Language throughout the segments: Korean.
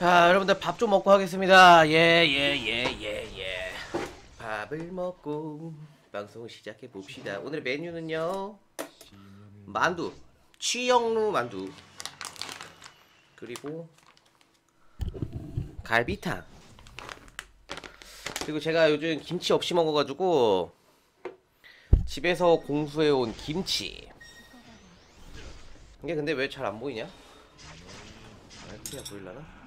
자, 여러분들 밥 좀 먹고 하겠습니다. 예, 예, 예, 예, 예. 밥을 먹고 방송 시작해 봅시다. 오늘의 메뉴는요. 만두, 취영루 만두. 그리고 갈비탕. 그리고 제가 요즘 김치 없이 먹어 가지고 집에서 공수해 온 김치. 이게 근데 왜 잘 안 보이냐? 아, 이렇게 보일라나?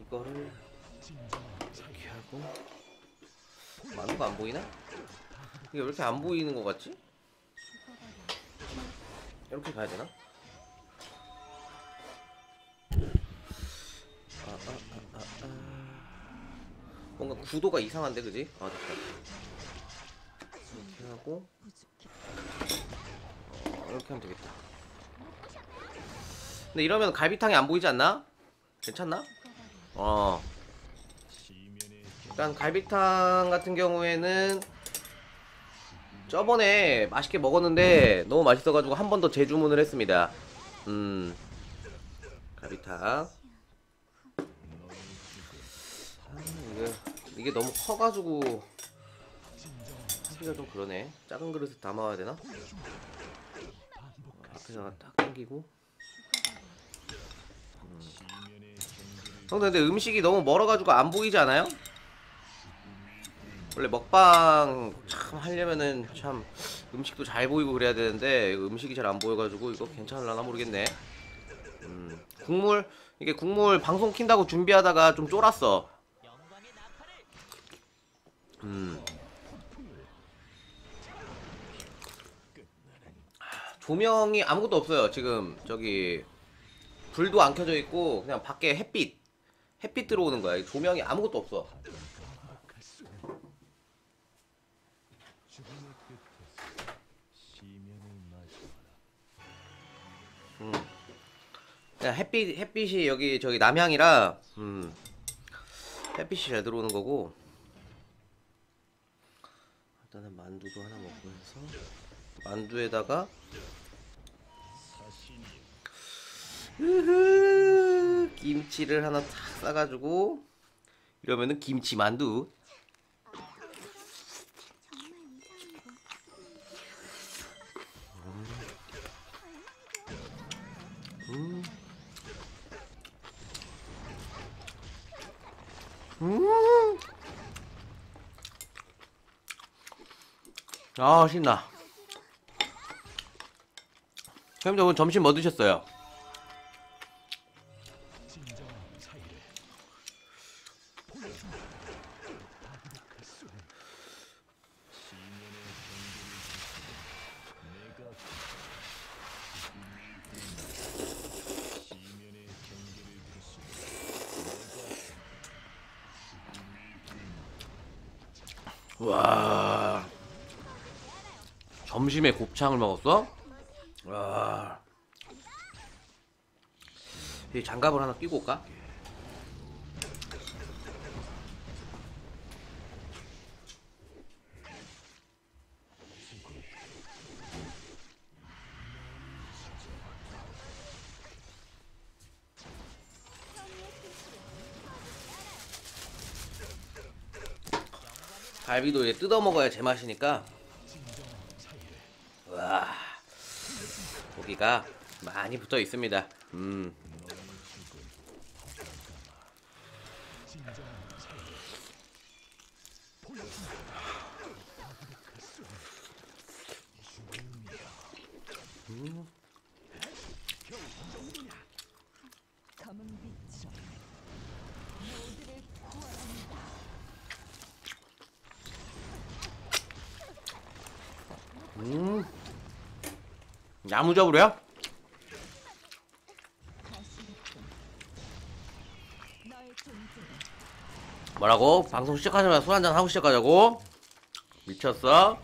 이거를 이렇게 하고 만두가 안 보이나? 이게 왜 이렇게 안 보이는 것 같지? 이렇게 가야 되나? 뭔가 구도가 이상한데 그지? 아 됐다 이렇게 하고 어, 이렇게 하면 되겠다 근데 이러면 갈비탕이 안 보이지 않나? 괜찮나? 어 일단 갈비탕 같은 경우에는 저번에 맛있게 먹었는데 너무 맛있어가지고 한 번 더 재주문을 했습니다 음 갈비탕 이게, 너무 커가지고 하기가 좀 그러네 작은 그릇에 담아야 되나? 어, 앞에다가 딱 당기고 음. 형 근데 음식이 너무 멀어가지고 안 보이지 않아요? 원래 먹방 참 하려면은 참 음식도 잘 보이고 그래야 되는데 음식이 잘 안 보여가지고 이거 괜찮을라나 모르겠네 음, 국물 이게 국물 방송 킨다고 준비하다가 좀 쫄았어 음. 조명이 아무것도 없어요. 지금 저기 불도 안 켜져 있고 그냥 밖에 햇빛 햇빛 들어오는 거야. 조명이 아무것도 없어. 음. 그냥 햇빛 햇빛이 여기 저기 남향이라 음. 햇빛이 잘 들어오는 거고 일단은 만두도 하나 먹고 해서 만두에다가 으흐, 김치를 하나 탁 싸가지고 이러면은 김치 만두 음. 음. 아 신나 형님 오늘 점심 뭐 드셨어요? 점심에 곱창을 먹었어? 와. 이 장갑을 하나 끼고 올까? 갈비도 이제 뜯어 먹어야 제맛이니까 와 고기가 많이 붙어 있습니다. 음. 음. 검은 빛으로 모두를 구원한다. 음. 너의 존재 뭐라고? 방송 시작하자마자 술 한잔 하고 시작하자고? 미쳤어?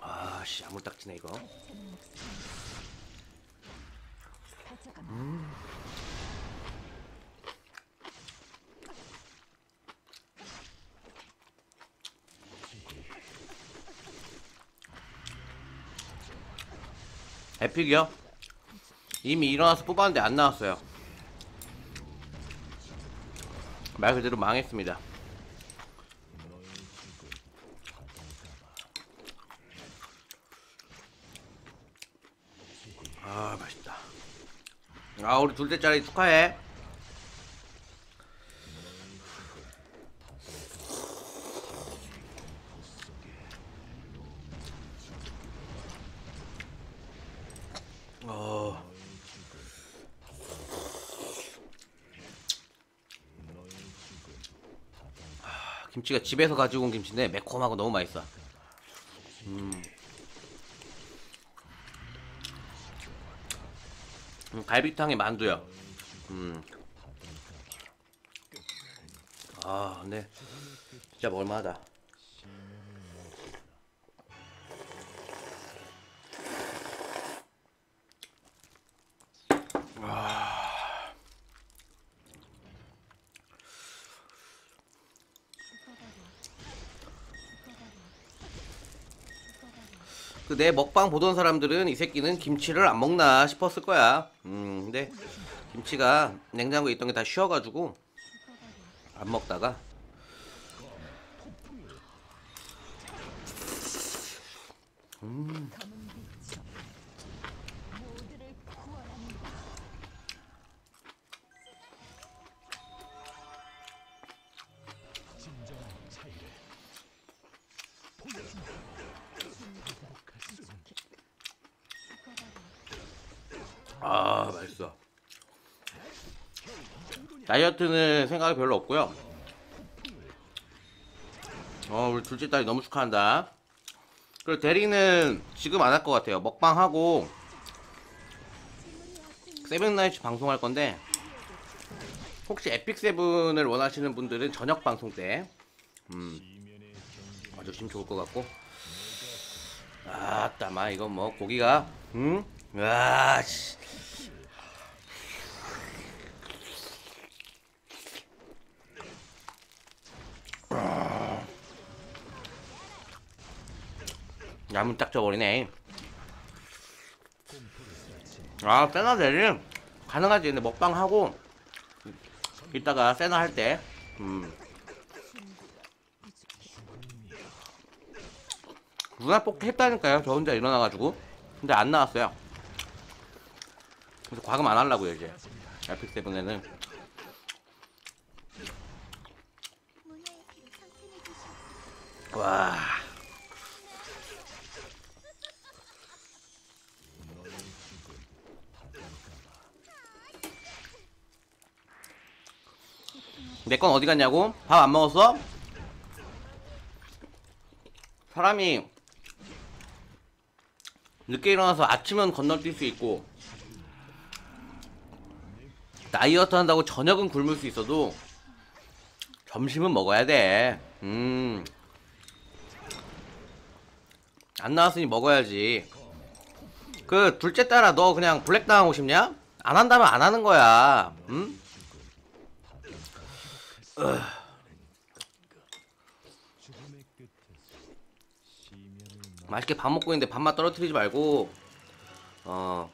아씨 야물딱지네 이거 에픽이요? 이미 일어나서 뽑았는데 안 나왔어요. 말 그대로 망했습니다. 아 맛있다. 아 우리 둘째 딸이 축하해. 어. 아, 김치가 집에서 가지고 온 김치인데 매콤하고 너무 맛있어. 음. 음, 갈비탕에 만두요. 음. 아, 근데 진짜 먹을만하다. 그 내 먹방 보던 사람들은 이 새끼는 김치를 안 먹나 싶었을 거야. 음, 근데 김치가 냉장고에 있던 게 다 쉬어가지고 안 먹다가 검 다이어트는 생각이 별로 없고요. 어 우리 둘째 딸이 너무 축하한다. 그리고 대리는 지금 안 할 것 같아요. 먹방 하고 세븐나이츠 방송할 건데 혹시 에픽 세븐을 원하시는 분들은 저녁 방송 때 음, 아주 심 좋을 것 같고 아따마 이건 뭐 고기가 음? 와 씨. 야문 딱 져버리네. 아, 세나 대리 가능하지. 근데 먹방 하고 이따가 세나 할 때, 음. 누나 뽑기 했다니까요. 저 혼자 일어나가지고. 근데 안 나왔어요. 그래서 과금 안 하려고요 이제. 에픽 세븐에는. 와. 내 건 어디 갔냐고? 밥 안 먹었어? 사람이 늦게 일어나서 아침은 건너뛸 수 있고 다이어트 한다고 저녁은 굶을 수 있어도 점심은 먹어야 돼. 음. 안 나왔으니 먹어야지. 그 둘째 딸아 너 그냥 블랙 당하고 싶냐? 안 한다면 안 하는 거야. 응? 으. 맛있게 밥 먹고 있는데 밥맛 떨어뜨리지 말고 어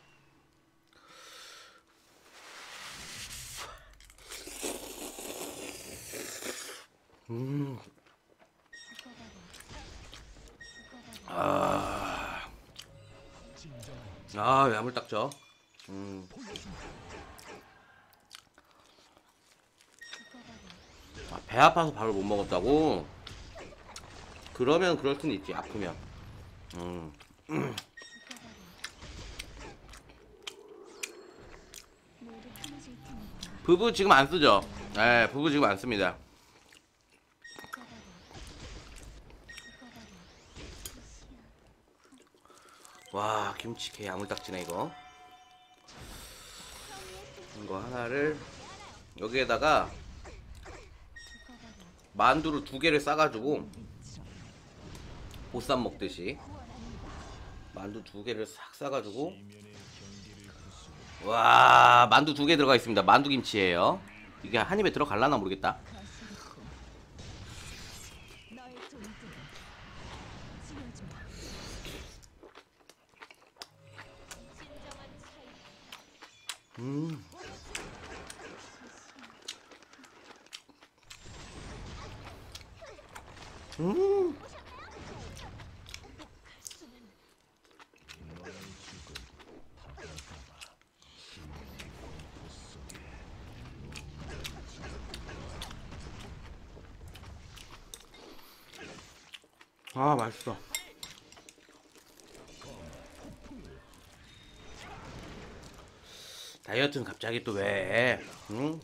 음. 아, 아, 야물딱져. 음. 배 아파서 밥을 못 먹었다고? 그러면 그럴 수는 있지, 아프면. 음. 부부 지금 안 쓰죠? 네, 부부 지금 안 씁니다. 와, 김치 개 야물딱지네, 이거. 이거 하나를 여기에다가 만두를 두 개를 싸가지고 보쌈 먹듯이 만두 두 개를 싹 싸가지고 와 만두 두 개 들어가 있습니다. 만두 김치예요. 이게 한 입에 들어갈라나 모르겠다. 가시리고 너의 존재를 지워주마 진정한 차이 음. 음. 아 맛있어. 다이어트는 갑자기 또 왜? 응?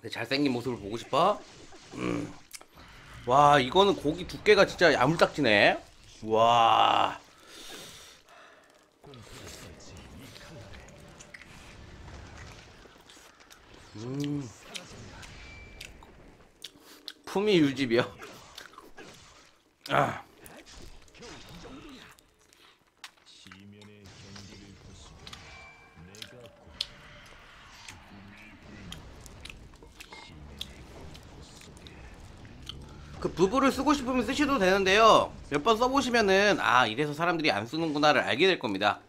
내 잘생긴 모습을 보고 싶어? 음. 와 이거는 고기 두께가 진짜 야물딱지네. 와. 음. 품위 유지비요. 아. 그 부부를 쓰고 싶으면 쓰셔도 되는데요. 몇 번 써보시면은 아 이래서 사람들이 안 쓰는구나를 알게 될 겁니다.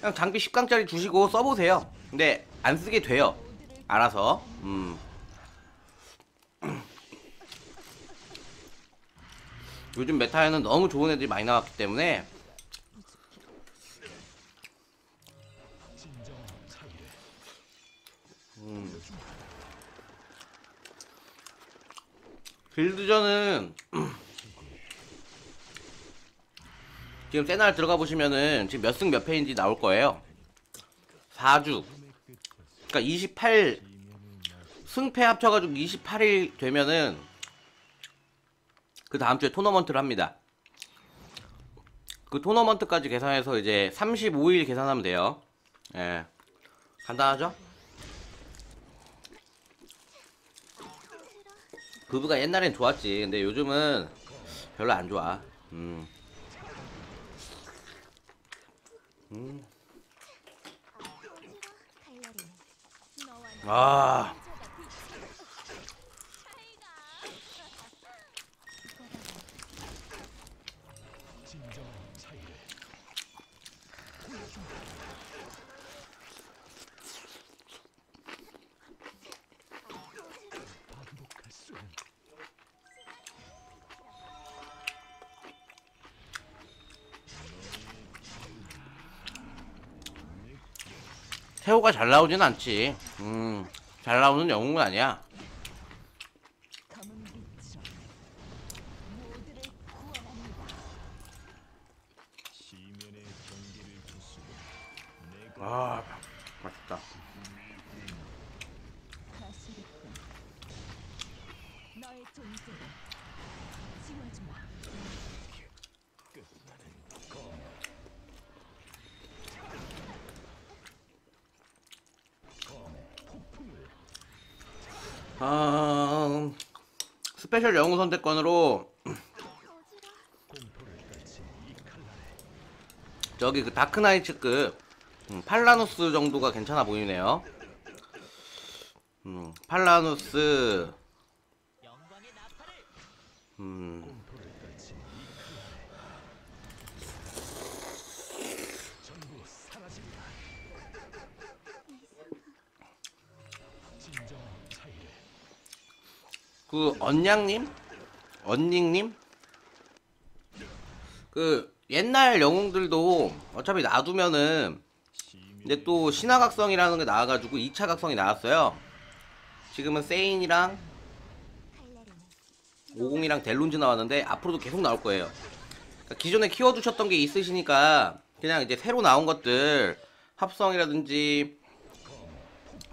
그냥 장비 10강짜리 주시고 써보세요. 근데 안 쓰게 돼요. 알아서. 음. 요즘 메타에는 너무 좋은 애들이 많이 나왔기 때문에 차이를 빌드전은 지금 세날 들어가 보시면은 지금 몇 승 몇 패인지 나올 거예요. 4주. 그러니까 28 승패 합쳐가지고 28일 되면은 그 다음 주에 토너먼트를 합니다. 그 토너먼트까지 계산해서 이제 35일 계산하면 돼요. 예. 간단하죠? 부부가 옛날엔 좋았지. 근데 요즘은 별로 안 좋아. 음. 음. 아. 태호가 잘 나오진 않지. 음. 잘 나오는 영웅은 아니야. 검은 빛으로 모두를 구원합니다 시면의 경기를 부수고 내가 아, 맛있다. 가시리군 너의 존재를 지워주마 아, 스페셜 영웅 선택권으로 저기 그 다크나이츠급 음, 팔라누스 정도가 괜찮아 보이네요. 음, 팔라누스. 음, 공포를 떨친 이 칼날에 전부 사라집니다 진정한 차이를 그 언양님, 언닝님, 그 옛날 영웅들도 어차피 놔두면은 근데 또 신화각성이라는 게 나와가지고 2차 각성이 나왔어요. 지금은 세인이랑 50이랑 델론즈 나왔는데 앞으로도 계속 나올 거예요. 그러니까 기존에 키워두셨던 게 있으시니까 그냥 이제 새로 나온 것들 합성이라든지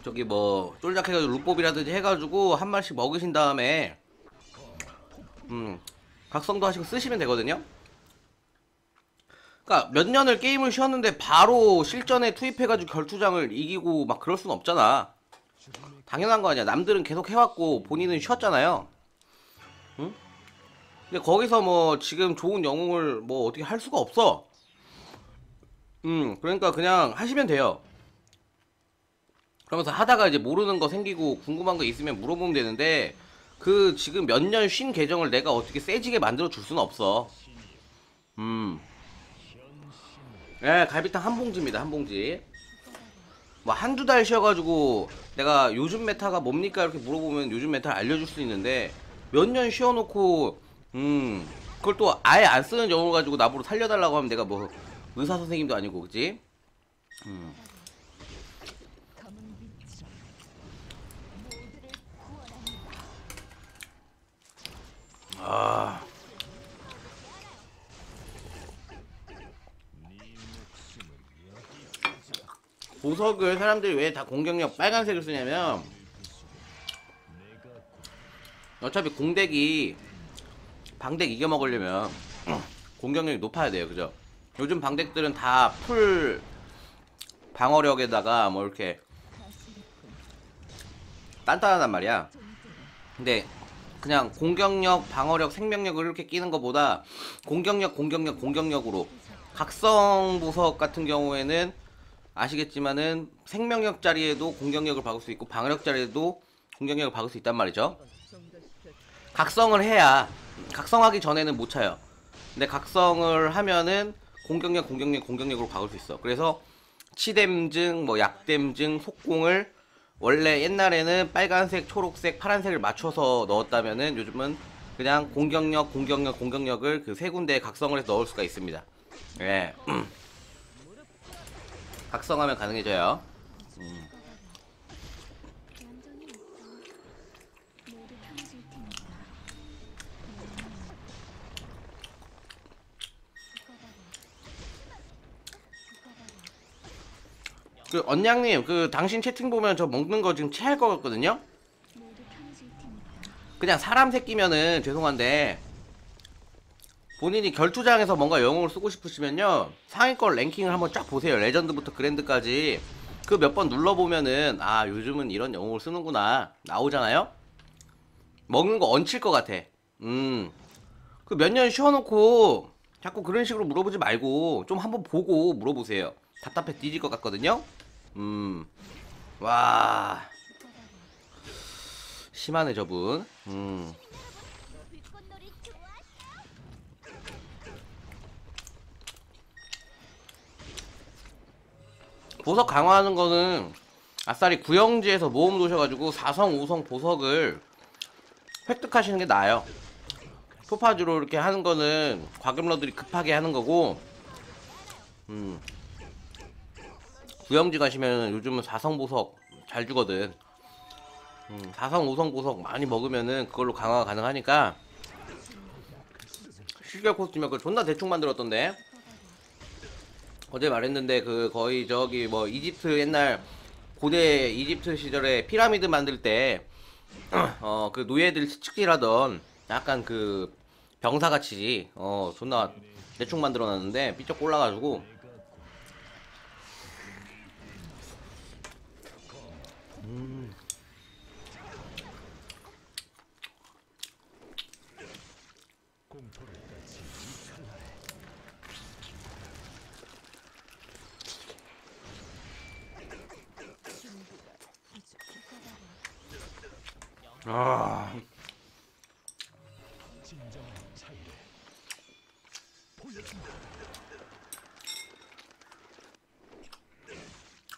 저기 뭐 쫄작해가지고 루법이라든지 해가지고 한 마리씩 먹으신 다음에 음 각성도 하시고 쓰시면 되거든요. 그러니까 몇 년을 게임을 쉬었는데 바로 실전에 투입해가지고 결투장을 이기고 막 그럴 순 없잖아. 당연한 거 아니야. 남들은 계속 해왔고 본인은 쉬었잖아요. 응? 근데 거기서 뭐 지금 좋은 영웅을 뭐 어떻게 할 수가 없어. 음, 그러니까 그냥 하시면 돼요. 그러면서 하다가 이제 모르는 거 생기고 궁금한 거 있으면 물어보면 되는데 그 지금 몇 년 쉰 계정을 내가 어떻게 세지게 만들어 줄 수는 없어. 음. 예, 갈비탕 한 봉지입니다. 한 봉지. 뭐 한두 달 쉬어가지고 내가 요즘 메타가 뭡니까 이렇게 물어보면 요즘 메타를 알려줄 수 있는데 몇 년 쉬어놓고 음 그걸 또 아예 안 쓰는 영어 가지고 나보고 살려달라고 하면 내가 뭐 의사 선생님도 아니고 그지? 음. 검은 빛으로 모두를 구원합니다. 아 보석을 사람들이 왜 다 공격력 빨간색을 쓰냐면 어차피 공덱이 방덱 이겨먹으려면 공격력이 높아야 돼요. 그죠? 요즘 방덱들은 다 풀 방어력에다가 뭐 이렇게 단단하단 말이야. 근데 그냥 공격력, 방어력, 생명력을 이렇게 끼는 것보다 공격력, 공격력, 공격력으로 각성 보석 같은 경우에는 아시겠지만은 생명력 자리에도 공격력을 박을 수 있고 방어력 자리에도 공격력을 박을 수 있단 말이죠. 각성을 해야 각성하기 전에는 못 차요. 근데 각성을 하면은 공격력, 공격력, 공격력으로 박을 수 있어. 그래서 치댐증, 뭐 약댐증, 속공을 원래 옛날에는 빨간색, 초록색, 파란색을 맞춰서 넣었다면은 요즘은 그냥 공격력, 공격력, 공격력을 그 세 군데에 각성을 해서 넣을 수가 있습니다. 예. 각성하면 가능해져요. 테니까. 그 언양님, 그 당신 채팅 보면 저 먹는 거 지금 체할 것 같거든요. 그냥 사람 새끼면은 죄송한데 본인이 결투장에서 뭔가 영웅을 쓰고 싶으시면요. 상위권 랭킹을 한번 쫙 보세요. 레전드부터 그랜드까지. 그 몇 번 눌러보면은 아 요즘은 이런 영웅을 쓰는구나. 나오잖아요? 먹는 거 얹힐 것 같아. 음 그 몇 년 쉬어놓고 자꾸 그런 식으로 물어보지 말고 좀 한번 보고 물어보세요. 답답해 뒤질 것 같거든요? 음와. 심하네 저분. 음 불꽃놀이 좋아. 보석 강화하는 거는 아싸리 구형지에서 모험 도셔가지고 4성 5성 보석을 획득하시는 게 나아요. 토파주로 이렇게 하는 거는 과금러들이 급하게 하는 거고 음 구형지 가시면 요즘은 4성 보석 잘 주거든. 음, 4성 5성 보석 많이 먹으면은 그걸로 강화가 가능하니까. 실격 코스튬이 그 존나 대충 만들었던데 어제 말했는데 그 거의 저기 뭐 이집트 옛날 고대 이집트 시절에 피라미드 만들 때 어 그 노예들 측질하던 약간 그 병사같이 어 존나 대충 만들어놨는데 삐쩍 골라가지고. 공포를 같이 이 칼날에 아.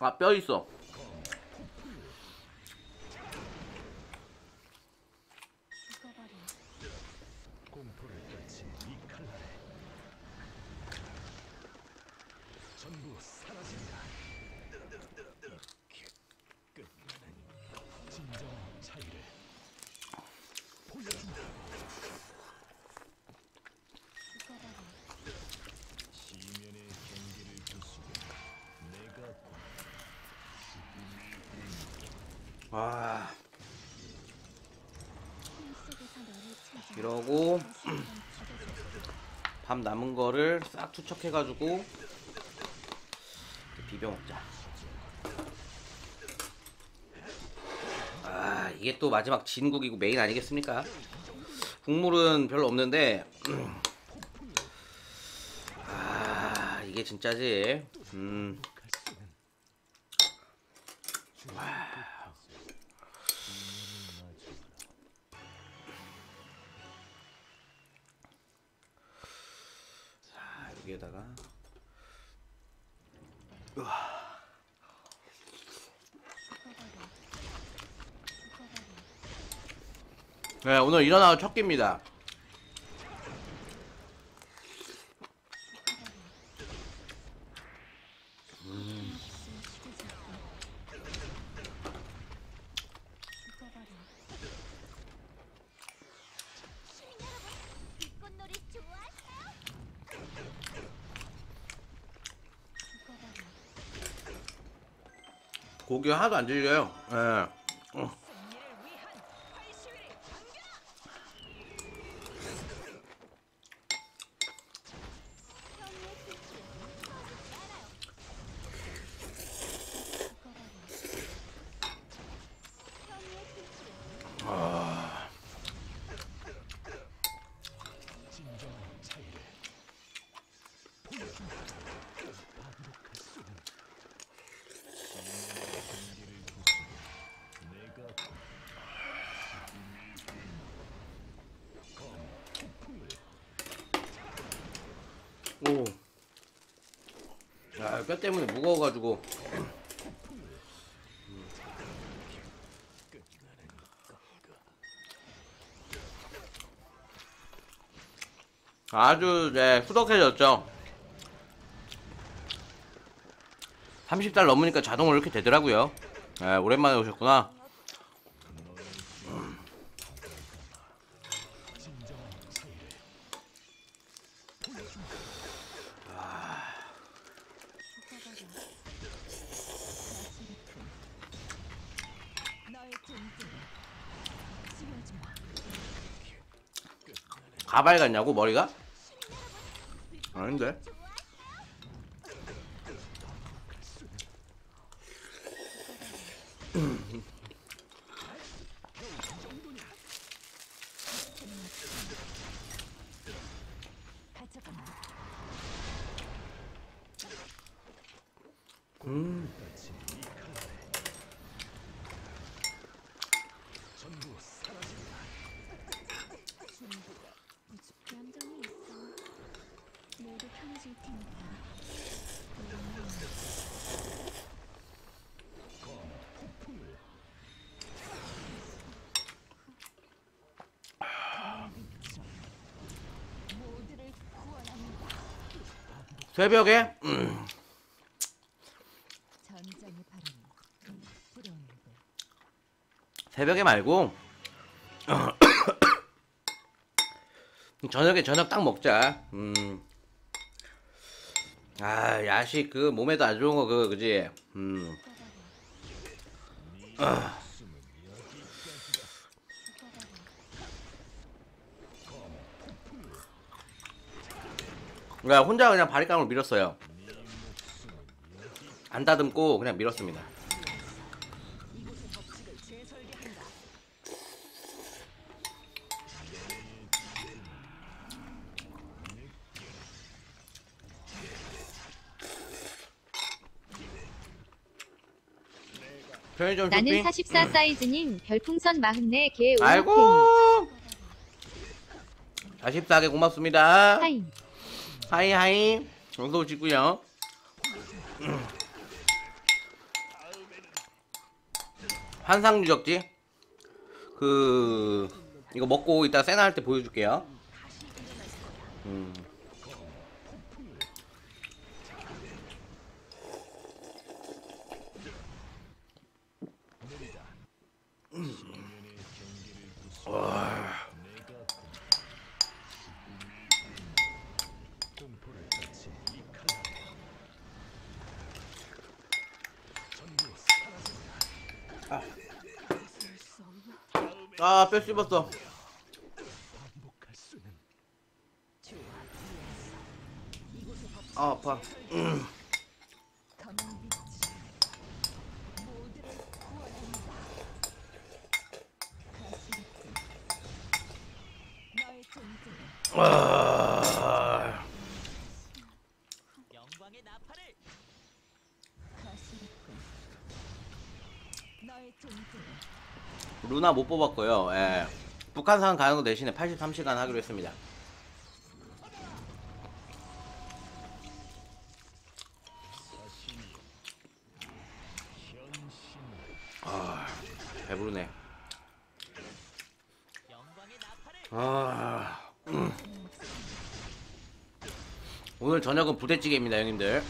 아, 뼈 있어. 죽어버려. 공포를 같이 이 칼날에 전부 사라진다. 끝나는 진정한 차이를 보여준다. 죽어버려. 시면의 경계를 부수고 내가 와. 꿈속에서 너를 찾아. 이러고 다시 한번 죽여줘. 밥 남은 거를 싹 투척해가지고 비벼 먹자. 아 이게 또 마지막 진국이고 메인 아니겠습니까? 국물은 별로 없는데 아 이게 진짜지. 음 오늘 일어나서 첫 끼입니다. 죽어버려. 고기 하나도 안 질려요. 예. 어. 승리를 위한 활시위를 당겨! 현우의 빛은 꺼지지 않아요. 죽어버려. 현우의 빛은 진정한 차이를 보여준다. 반복할 수는 시민의 경기를 부수며 내가 검 폭풍을 오. 야, 뼈 때문에 무거워가지고. 아주 네, 후덕해졌죠. 30달 넘으니까 자동으로 이렇게 되더라고요. 네, 오랜만에 오셨구나. 진정한 차이를 죽어버려. 너의 존재를 지워주마. 가발 같냐고 머리가? 아닌데. 가져간다. 같이 이 칼날에 전부 사라진다. 중국. 얌전히 있어. 모두 편해질 테니까. 검 폭풍을 모두를 구원한다. 새벽에 음, 새벽에 말고 저녁에 저녁 딱 먹자. 음. 아 야식 그 몸에도 안 좋은 거 그거 그지? 음. 죽어버려. 숨은 여기까지다. 죽어버려. 그러니까 혼자 그냥 바리깡으로 밀었어요. 안 다듬고 그냥 밀었습니다. 편의점 나는 쇼핑. 44 사이즈님 별풍선 44개 아이고. 오목팽이 44개 고맙습니다. 하이 하이 하이. 어서 오시고요. 환상 유적지. 그 이거 먹고 이따 세나 할 때 보여줄게요. 음. 시민의 경기를 부수며 내가 공포를 떨친 이 칼날에 전부 사라진다. 수 없나? 아, 뼈 씹었어. 아, 아파. 존재를 아, 루나 못 뽑았고요. 예. 북한산 가는 거 대신에 83시간 하기로 했습니다. 아, 배부르네. 아, 음. 오늘 저녁은 부대찌개입니다, 형님들.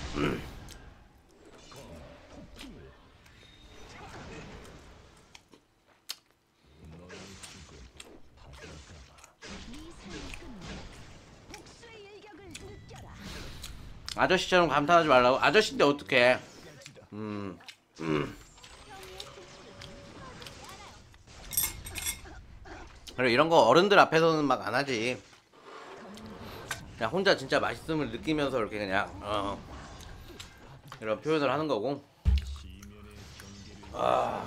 아저씨처럼 감탄하지 말라고. 아저씨인데 어떡해. 음, 음. 그리고 이런 거 어른들 앞에서는 막 안 하지. 그냥 혼자 진짜 맛있음을 느끼면서 이렇게 그냥 어, 이런 표현을 하는 거고. 아.